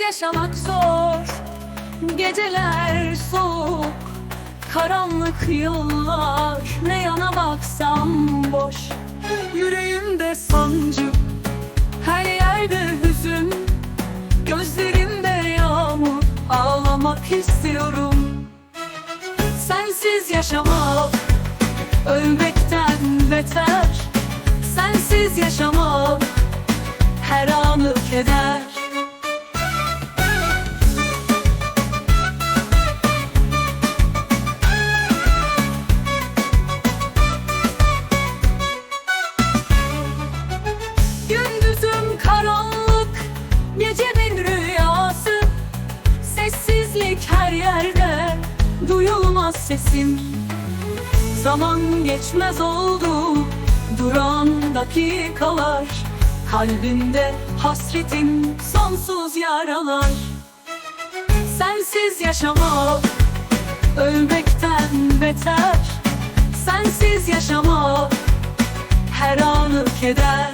yaşamak zor Geceler soğuk Karanlık yıllar. Ne yana baksam boş Yüreğimde sancı. Her yerde hüzün Gözlerimde yağmur. Ağlamak istiyorum. Sensiz yaşamak Ölmekten beter. Sensiz yaşamak Her anı keder duyulmaz sesim Zaman geçmez oldu, duran dakikalar Kalbimde hasretim, sonsuz yaralar. Sensiz yaşamak, ölmekten beter. Sensiz yaşamak, her anı keder